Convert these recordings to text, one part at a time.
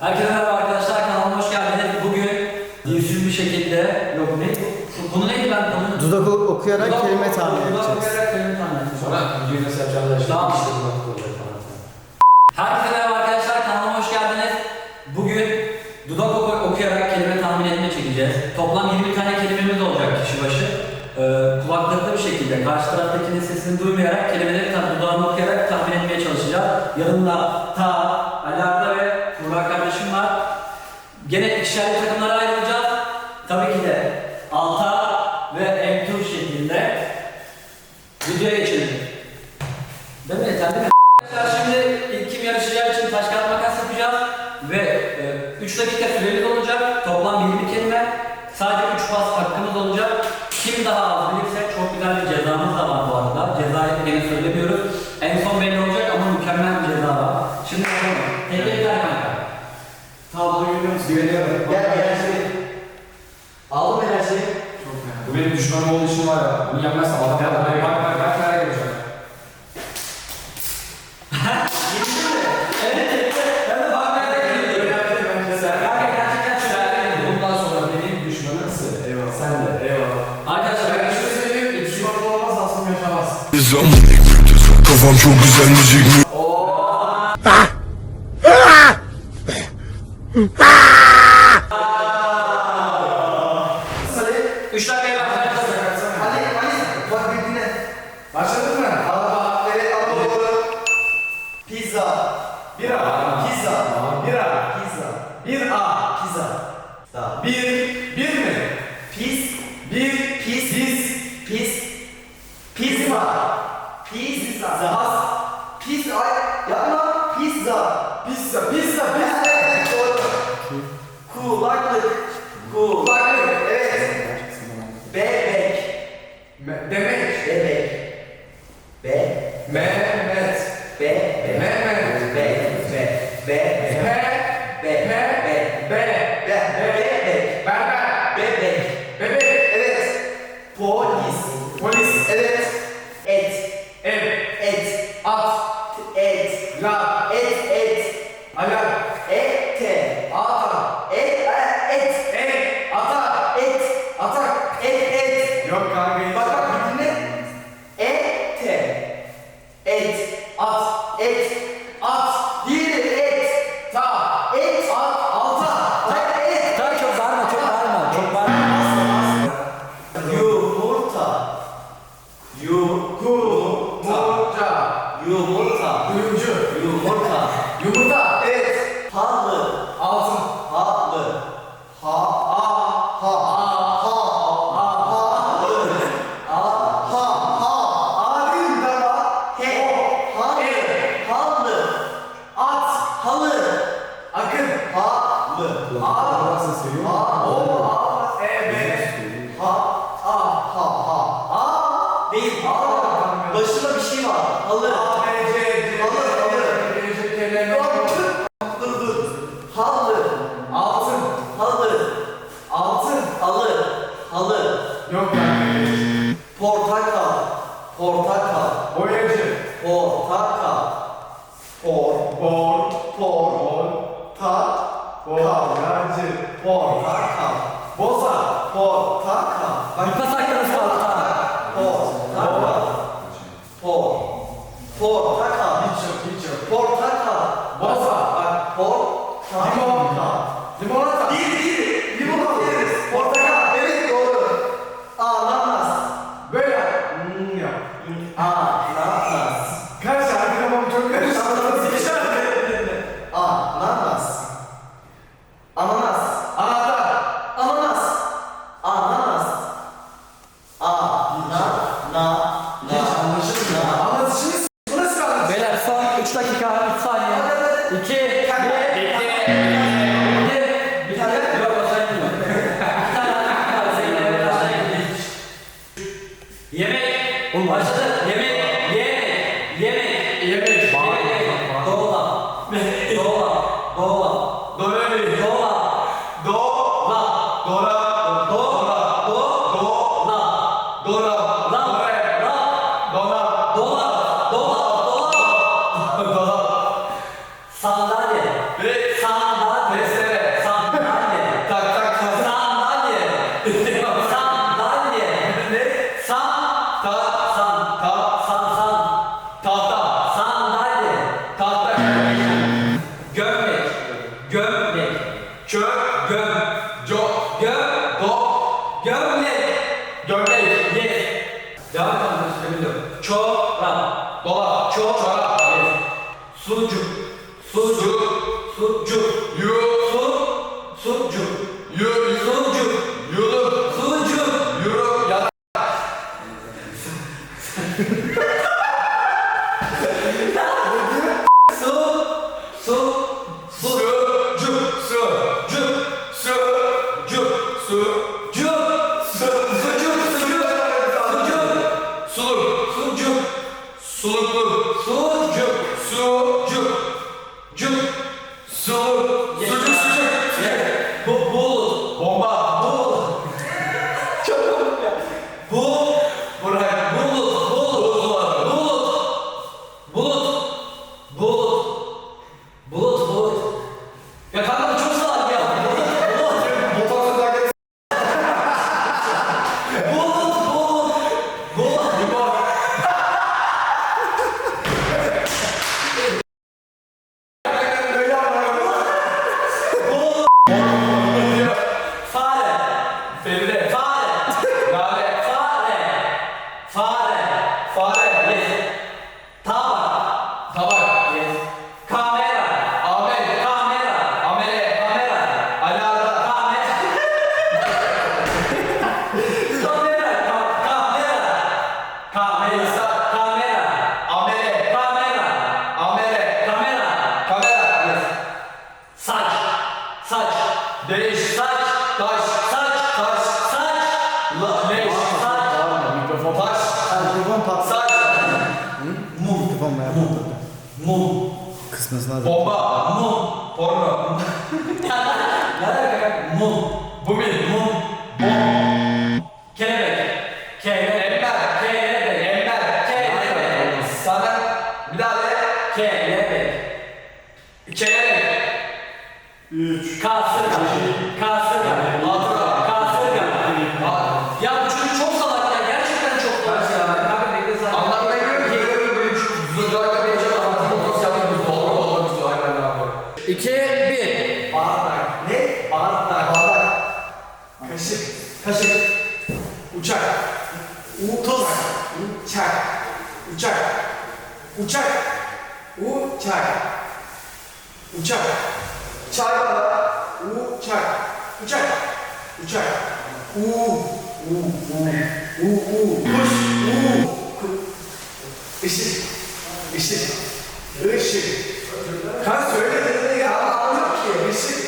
Herkese merhaba arkadaşlar kanalıma hoş geldiniz. Bugün dinsüz bir şekilde yok ne? Bu- Bunu neydi ben konu? Dudak o- okuyarak kelime tahmin Dudak edeceğiz. okuyarak kelime tahmin edeceğiz. Sonra videoyu nasıl yapacağım da. Tamam. işte bunu kuracak. Herkese merhaba arkadaşlar kanalıma hoş geldiniz. Bugün dudak okuyarak kelime tahmin etme çekeceğiz. Toplam 20 tane kelimemiz olacak kişi başı. Ee, kulaklıklı bir şekilde karşı taraftakinin sesini duymayarak kelimeleri tam dudağını okuyarak tahmin etmeye çalışacağız. Yanımda ta, alaka ve Gene ikişerli takımlara Güveniyorum. Gel enerji. Aldım enerji. Çok fena. Bu benim düşmanım olduğu için var ya. Bunu yapmazsa Allah ya. Bak bak bak bak nereye gelecek. Kafam çok güzel müzik mi? Ah! Ah! ah! Sayı 3 dakikaya bak. Ali, bak bir dinle. Mı? Aa, evet, abla doğru. Bir A. Pizza. Bir A. Pizza. Bir A. Pizza. Bir, bir mi? Piz. Bir, piz. Piz. Piz. Pizza. Pizza. Pizza. Pizza. Yapma. Pizza. Pizza. Pizza. Pizza. Kulaklık. Kulaklık. Evet. Bebek. Demek. 정답! 40 saniye. 2, 1. Sandalye. Ve sandalye. Mesele. Sandalye. tak tak tak. Sandalye. sandalye. ne? San. Ta. San. Ta. San. San. Tahta. Sandalye. Tahta. Gömlek. Gömlek. Çöp. Göm. Co. Göm. Do. Gömlek. Gömlek. Yes. Devam edelim. Çorap. Dolap. Çorap. Yes. Sucuk. Fujo, fujo. lazım. Bomba, mum, porno. ne alaka? Mum, bu bir mum, bom. Kelebek, kelebek, ember, kelebek, ember, kelebek. Sana bir daha de kelebek. Kelebek. Üç. Kasırga, kasırga. Uçak. Uçak. Uçak. Çaybala. Uçak. Uçak. Uçak. U. U. U. U. U. Kuş. U. Işık. Işık. Işık. Kan söyledin ya anladım ki. Işık.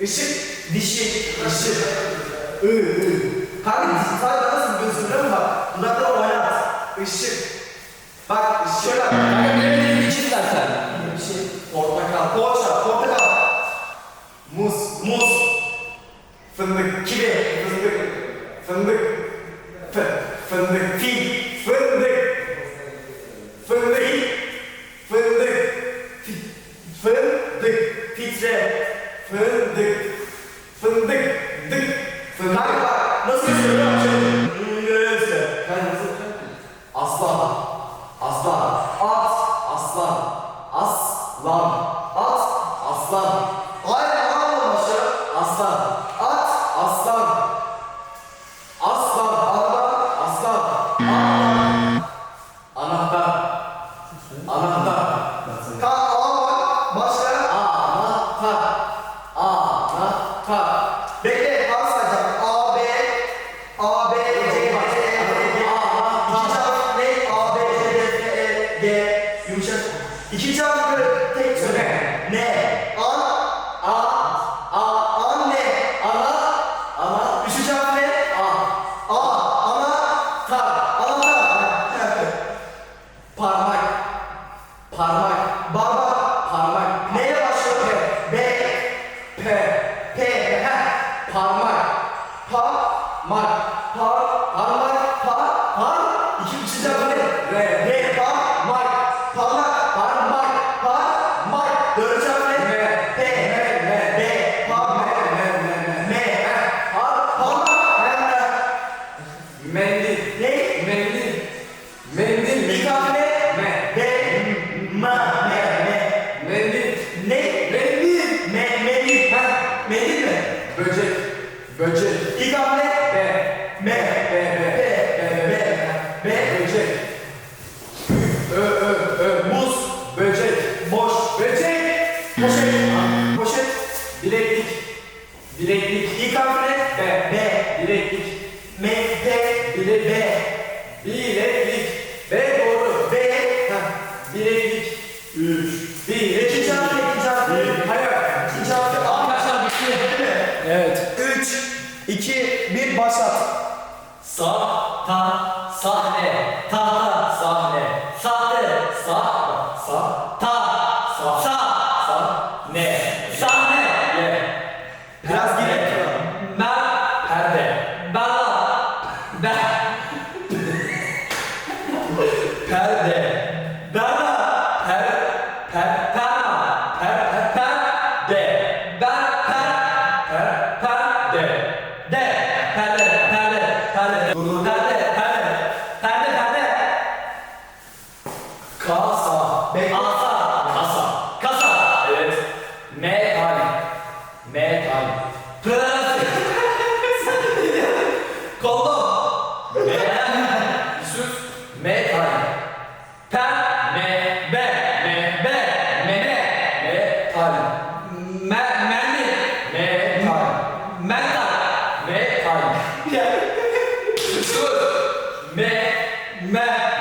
Işık. Dişi. Işık. I. I. Kanka sadece nasıl gözünde mi bak? Dudaklar oynat. Işık. Bak should. love İkinci harfleri tek söyle. Ne? An Man.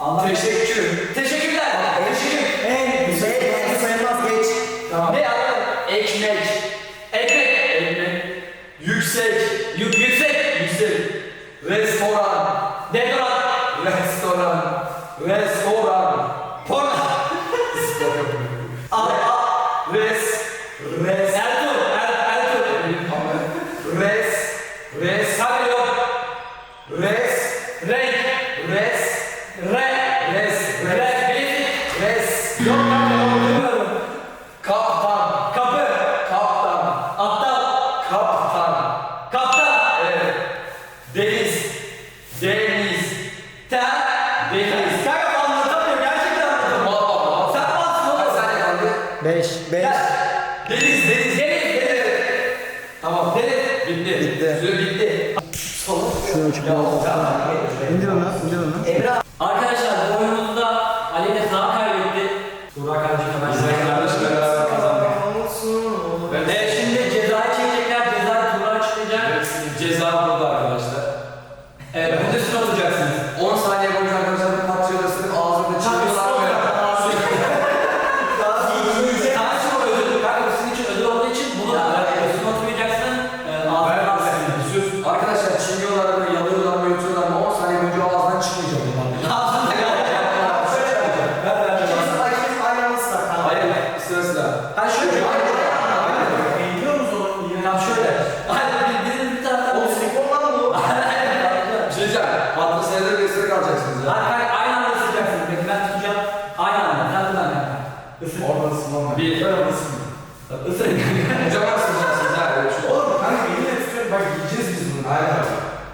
Allah Teşekkür. Teşekkürler. Teşekkür. En güzel en sayılmaz geç. Tamam. Ne ya? Ekmek. Ekmek. Ekmek. Yüksek. Yük yüksek. Yüksek. Restoran. Dekoran. Restoran. Restoran. Porno. Al. Res. Res. Ertuğ. Er, Ertuğ. Res. Res. Res. Res. Res. Res. Res.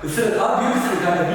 Üstelik abi büyük kısmı kanka